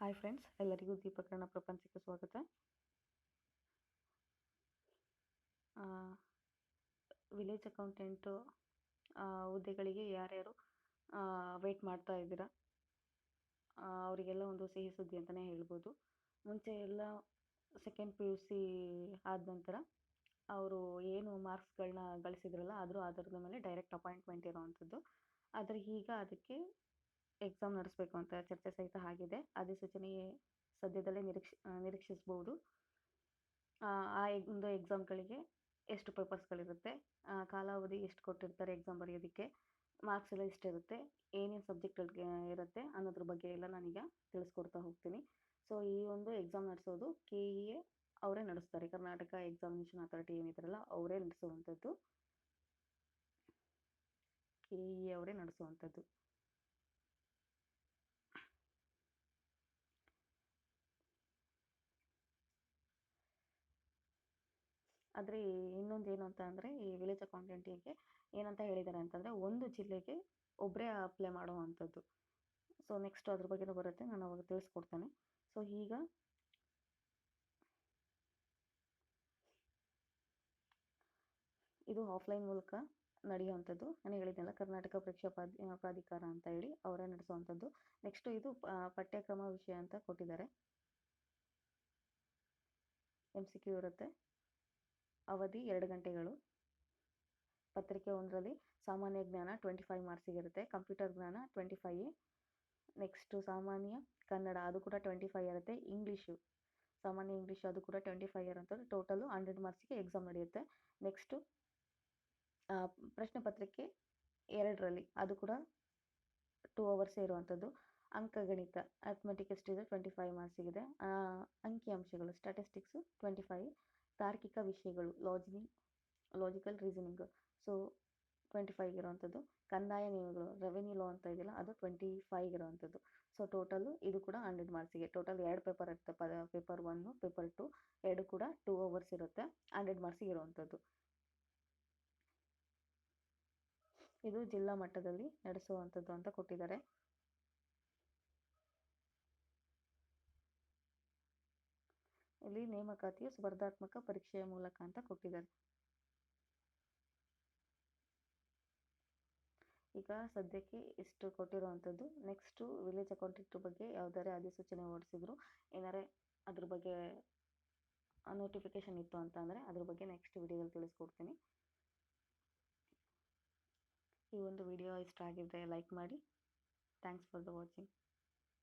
Hi friends ಎಲ್ಲರಿಗೂ ದೀಪಕರಣ ಪ್ರಪಂಚಕ್ಕೆ ಸ್ವಾಗತ. ವಿಲೇಜ್ ಅಕೌಂಟೆಂಟು ಹುದ್ದೆಗಳಿಗೆ ಯಾರ್ಯಾರು ವೆಯ್ಟ್ ಮಾಡ್ತಾ ಇದ್ದೀರಾ? ಅವರಿಗೆಲ್ಲ ಒಂದು ಸಿಹಿ ಸುದ್ದಿ ಅಂತಲೇ ಹೇಳ್ಬೋದು. ಮುಂಚೆ ಎಲ್ಲ ಸೆಕೆಂಡ್ ಪಿ ಯು ಸಿ ಆದ ನಂತರ ಅವರು ಏನು ಮಾರ್ಕ್ಸ್ಗಳನ್ನ ಗಳಿಸಿದ್ರಲ್ಲ ಅದ್ರ ಆಧಾರದ ಮೇಲೆ ಡೈರೆಕ್ಟ್ ಅಪಾಯಿಂಟ್ಮೆಂಟ್ ಇರೋವಂಥದ್ದು ಆದರೆ ಈಗ ಅದಕ್ಕೆ ಎಕ್ಸಾಮ್ ನಡೆಸಬೇಕು ಅಂತ ಚರ್ಚೆ ಸಹಿತ ಆಗಿದೆ ಅಧಿಸೂಚನೆ ಸದ್ಯದಲ್ಲೇ ನಿರೀಕ್ಷ ನಿರೀಕ್ಷಿಸಬಹುದು ಆ ಒಂದು ಎಕ್ಸಾಮ್ಗಳಿಗೆ ಎಷ್ಟು ಪೇಪರ್ಸ್ಗಳಿರುತ್ತೆ? ಕಾಲಾವಧಿ ಎಷ್ಟು ಕೊಟ್ಟಿರ್ತಾರೆ ಎಕ್ಸಾಮ್ ಬರೆಯೋದಕ್ಕೆ? ಮಾರ್ಕ್ಸ್ ಎಲ್ಲ ಎಷ್ಟಿರುತ್ತೆ? ಏನೇನು ಸಬ್ಜೆಕ್ಟ್ಗಳಿಗೆ ಇರುತ್ತೆ ಅನ್ನೋದ್ರ ಬಗ್ಗೆ ಎಲ್ಲ ನಾನೀಗ ತಿಳಿಸ್ಕೊಡ್ತಾ ಹೋಗ್ತೀನಿ. ಸೊ, ಈ ಒಂದು ಎಕ್ಸಾಮ್ ನಡೆಸೋದು ಕೆ ಇ ಎ ಅವರೇ ನಡೆಸ್ತಾರೆ. ಕರ್ನಾಟಕ ಎಕ್ಸಾಮಿನೇಷನ್ ಅಥಾರಿಟಿ ಏನಿದ್ರಲ್ಲ ಅವರೇ ನಡೆಸುವಂಥದ್ದು. ಕೆ ಇ ಎ ಅವರೇ ನಡೆಸುವಂಥದ್ದು. ಆದರೆ ಇನ್ನೊಂದು ಏನು ಅಂತ ಅಂದರೆ ಈ ವಿಲೇಜ್ ಅಕೌಂಟೆಂಟಿಗೆ ಏನಂತ ಹೇಳಿದ್ದಾರೆ ಅಂತಂದರೆ ಒಂದು ಜಿಲ್ಲೆಗೆ ಒಬ್ಬರೇ ಅಪ್ಲೈ ಮಾಡುವಂಥದ್ದು ಸೊ ನೆಕ್ಸ್ಟ್ ಅದ್ರ ಬಗ್ಗೆನೂ ಬರುತ್ತೆ, ನಾನು ಅವಾಗ ತಿಳಿಸ್ಕೊಡ್ತೇನೆ. ಸೊ ಈಗ ಇದು ಆಫ್ಲೈನ್ ಮೂಲಕ ನಡೆಯುವಂಥದ್ದು ನಾನು ಹೇಳಿದ್ದೆಲ್ಲ ಕರ್ನಾಟಕ ಪರೀಕ್ಷಾ ಪ್ರಾಧಿ ಪ್ರಾಧಿಕಾರ ಅಂತ ಹೇಳಿ ಅವರೇ ನಡೆಸುವಂಥದ್ದು ನೆಕ್ಸ್ಟ್ ಇದು ಪಠ್ಯಕ್ರಮ ವಿಷಯ ಅಂತ ಕೊಟ್ಟಿದ್ದಾರೆ. ಎಂ ಸಿ ಕ್ಯೂ ಇರುತ್ತೆ. ಅವಧಿ ಎರಡು ಗಂಟೆಗಳು. ಪತ್ರಿಕೆ ಒಂದರಲ್ಲಿ ಸಾಮಾನ್ಯ ಜ್ಞಾನ ಟ್ವೆಂಟಿ ಫೈವ್ ಮಾರ್ಕ್ಸಿಗಿರುತ್ತೆ ಕಂಪ್ಯೂಟರ್ ಜ್ಞಾನ ಟ್ವೆಂಟಿ ಫೈವ್ ನೆಕ್ಸ್ಟು ಸಾಮಾನ್ಯ ಕನ್ನಡ ಅದು ಕೂಡ ಟ್ವೆಂಟಿ ಫೈವ್ ಇರುತ್ತೆ ಇಂಗ್ಲೀಷು ಸಾಮಾನ್ಯ ಇಂಗ್ಲೀಷ್ ಅದು ಕೂಡ ಟ್ವೆಂಟಿ ಫೈವ್ ಇರೋಂಥದ್ದು ಟೋಟಲು ಹಂಡ್ರೆಡ್ ಮಾರ್ಕ್ಸಿಗೆ ಎಕ್ಸಾಮ್ ನಡೆಯುತ್ತೆ. ನೆಕ್ಸ್ಟು ಪ್ರಶ್ನೆ ಪತ್ರಿಕೆ ಎರಡರಲ್ಲಿ ಅದು ಕೂಡ ಟೂ ಅವರ್ಸೇ ಇರುವಂಥದ್ದು. ಅಂಕಗಣಿತ ಅರ್ಥಮೆಟಿಕ್ ಎಷ್ಟಿದೆ ಟ್ವೆಂಟಿ ಫೈವ್ ಮಾರ್ಕ್ಸಿಗಿದೆ ಅಂಕಿಅಂಶಗಳು ಸ್ಟ್ಯಾಟಿಸ್ಟಿಕ್ಸು ಟ್ವೆಂಟಿ ಫೈವ್ ತಾರ್ಕಿಕ ವಿಷಯಗಳು ಲಾಜಿನಿ logical reasoning so twenty five ಇರುವಂಥದ್ದು ಕಂದಾಯ ನಿಯಮಗಳು ರೆವೆನ್ಯೂ ಲಾ ಅಂತ ಇದೆಯಲ್ಲ, ಅದು ಟ್ವೆಂಟಿ ಫೈವ್ ಇರುವಂಥದ್ದು ಸೊ ಟೋಟಲು ಇದು ಕೂಡ ಹಂಡ್ರೆಡ್ ಮಾರ್ಕ್ಸಿಗೆ ಟೋಟಲ್ ಎರಡು ಪೇಪರ್ ಇರುತ್ತೆ ಪ ಪೇಪರ್ ಒನ್ನು ಪೇಪರ್ ಟು ಎರಡು ಕೂಡ ಟೂ ಅವರ್ಸ್ ಇರುತ್ತೆ. ಹಂಡ್ರೆಡ್ ಮಾರ್ಕ್ಸಿಗೆ ಇರುವಂಥದ್ದು ಇದು ಜಿಲ್ಲಾ ಮಟ್ಟದಲ್ಲಿ ನಡೆಸುವಂಥದ್ದು ಅಂತ ಕೊಟ್ಟಿದ್ದಾರೆ. ಇಲ್ಲಿ ನೇಮಕಾತಿಯು ಸ್ಪರ್ಧಾತ್ಮಕ ಪರೀಕ್ಷೆಯ ಮೂಲಕ ಅಂತ ಕೊಟ್ಟಿದ್ದಾರೆ. ಈಗ ಸದ್ಯಕ್ಕೆ ಇಷ್ಟು ಕೊಟ್ಟಿರುವಂಥದ್ದು. ನೆಕ್ಸ್ಟು ವಿಲೇಜ್ ಅಕೌಂಟೆಂಟ್ ಬಗ್ಗೆ ಯಾವ್ದಾರೆ ಅಧಿಸೂಚನೆ ಹೊರಡಿಸಿದ್ರು. ಏನಾರೇ ಅದ್ರ ಬಗ್ಗೆ ನೋಟಿಫಿಕೇಶನ್ ಇತ್ತು ಅಂತ ಅಂದರೆ ಅದ್ರ ಬಗ್ಗೆ ನೆಕ್ಸ್ಟ್ ವಿಡಿಯೋದಲ್ಲಿ ತಿಳಿಸ್ಕೊಡ್ತೀನಿ. ಈ ಒಂದು ವಿಡಿಯೋ ಇಷ್ಟ ಆಗಿದ್ದರೆ ಲೈಕ್ ಮಾಡಿ. Thanks for the watching